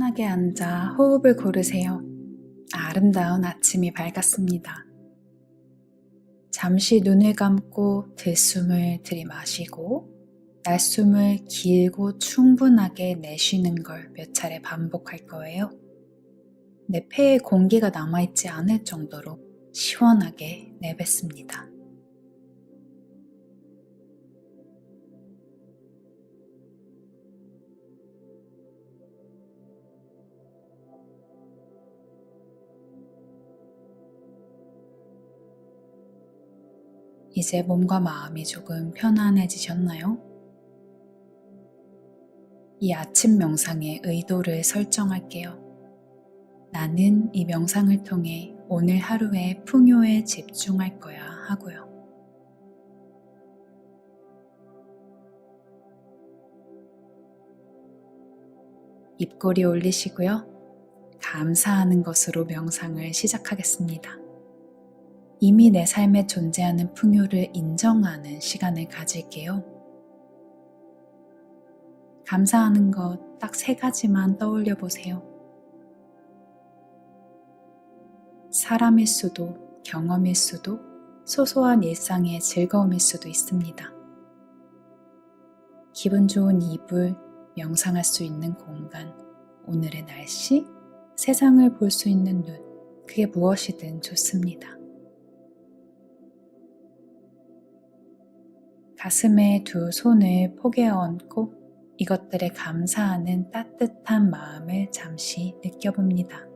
편하게 앉아 호흡을 고르세요. 아름다운 아침이 밝았습니다. 잠시 눈을 감고 들숨을 들이마시고 날숨을 길고 충분하게 내쉬는 걸 몇 차례 반복할 거예요. 내 폐에 공기가 남아있지 않을 정도로 시원하게 내뱉습니다. 이제 몸과 마음이 조금 편안해지셨나요? 이 아침 명상의 의도를 설정할게요. 나는 이 명상을 통해 오늘 하루의 풍요에 집중할 거야 하고요. 입꼬리 올리시고요. 감사하는 것으로 명상을 시작하겠습니다. 이미 내 삶에 존재하는 풍요를 인정하는 시간을 가질게요. 감사하는 것 딱 세 가지만 떠올려 보세요. 사람일 수도, 경험일 수도, 소소한 일상의 즐거움일 수도 있습니다. 기분 좋은 이불, 명상할 수 있는 공간, 오늘의 날씨, 세상을 볼 수 있는 눈, 그게 무엇이든 좋습니다. 가슴에 두 손을 포개 얹고 이것들에 감사하는 따뜻한 마음을 잠시 느껴봅니다.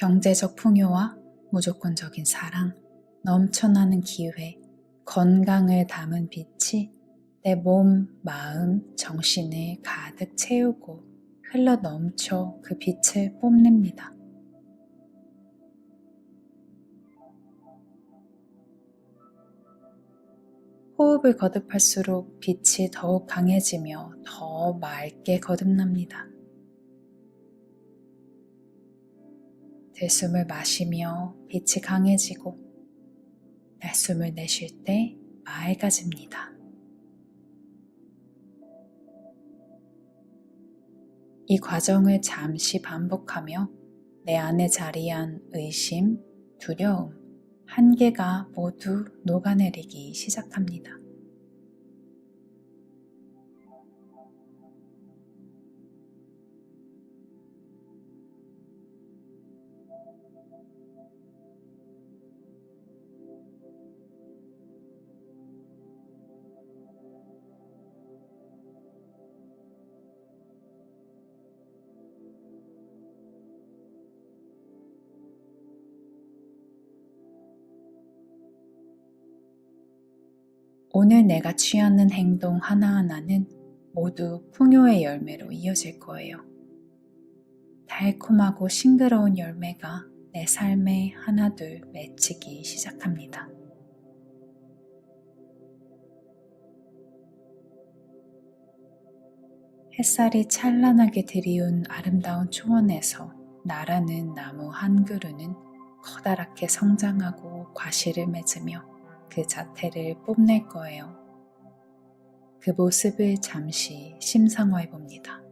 경제적 풍요와 무조건적인 사랑, 넘쳐나는 기회, 건강을 담은 빛이 내 몸, 마음, 정신을 가득 채우고 흘러 넘쳐 그 빛을 뽐냅니다. 호흡을 거듭할수록 빛이 더욱 강해지며 더 맑게 거듭납니다. 들숨을 마시며 빛이 강해지고 날숨을 내쉴 때 맑아집니다. 이 과정을 잠시 반복하며 내 안에 자리한 의심, 두려움, 한계가 모두 녹아내리기 시작합니다. 오늘 내가 취하는 행동 하나하나는 모두 풍요의 열매로 이어질 거예요. 달콤하고 싱그러운 열매가 내 삶에 하나둘 맺히기 시작합니다. 햇살이 찬란하게 들이운 아름다운 초원에서 나라는 나무 한 그루는 커다랗게 성장하고 과실을 맺으며 그 자태를 뽐낼 거예요. 그 모습을 잠시 심상화해 봅니다.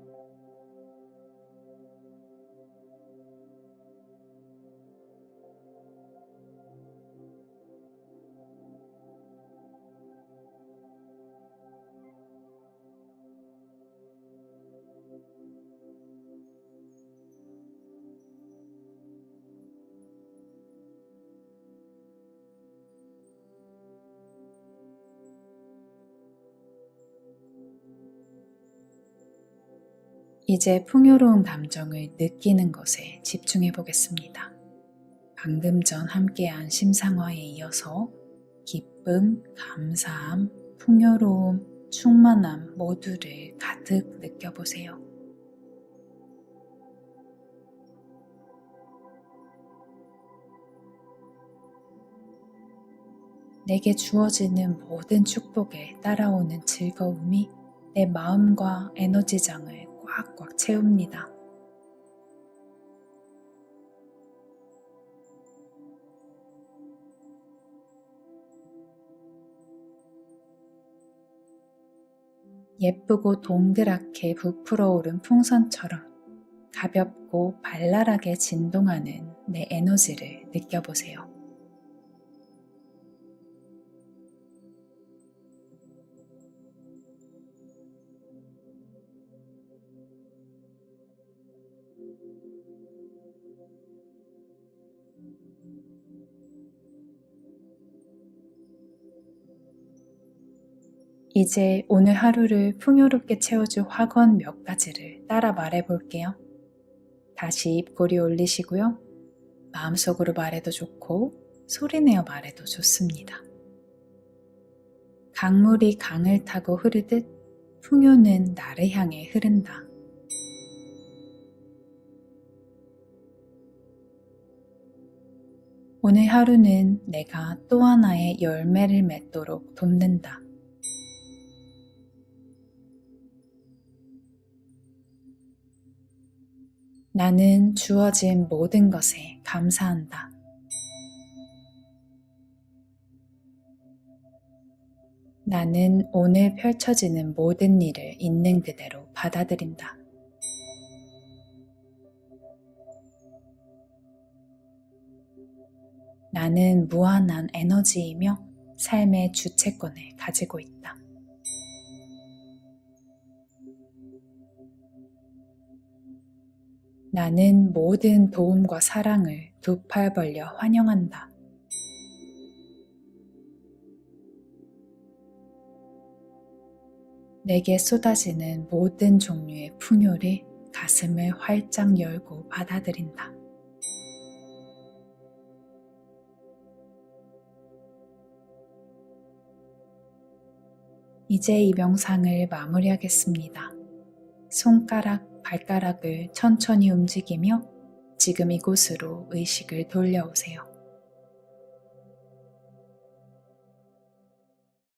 이제 풍요로운 감정을 느끼는 것에 집중해 보겠습니다. 방금 전 함께한 심상화에 이어서 기쁨, 감사함, 풍요로움, 충만함 모두를 가득 느껴보세요. 내게 주어지는 모든 축복에 따라오는 즐거움이 내 마음과 에너지장을 꽉꽉 채웁니다. 예쁘고 동그랗게 부풀어 오른 풍선처럼 가볍고 발랄하게 진동하는 내 에너지를 느껴보세요. 이제 오늘 하루를 풍요롭게 채워줄 확언 몇 가지를 따라 말해 볼게요. 다시 입꼬리 올리시고요. 마음속으로 말해도 좋고 소리내어 말해도 좋습니다. 강물이 강을 타고 흐르듯 풍요는 나를 향해 흐른다. 오늘 하루는 내가 또 하나의 열매를 맺도록 돕는다. 나는 주어진 모든 것에 감사한다. 나는 오늘 펼쳐지는 모든 일을 있는 그대로 받아들인다. 나는 무한한 에너지이며 삶의 주체권을 가지고 있다. 나는 모든 도움과 사랑을 두 팔 벌려 환영한다. 내게 쏟아지는 모든 종류의 풍요를 가슴을 활짝 열고 받아들인다. 이제 이 명상을 마무리하겠습니다. 손가락, 발가락을 천천히 움직이며 지금 이곳으로 의식을 돌려오세요.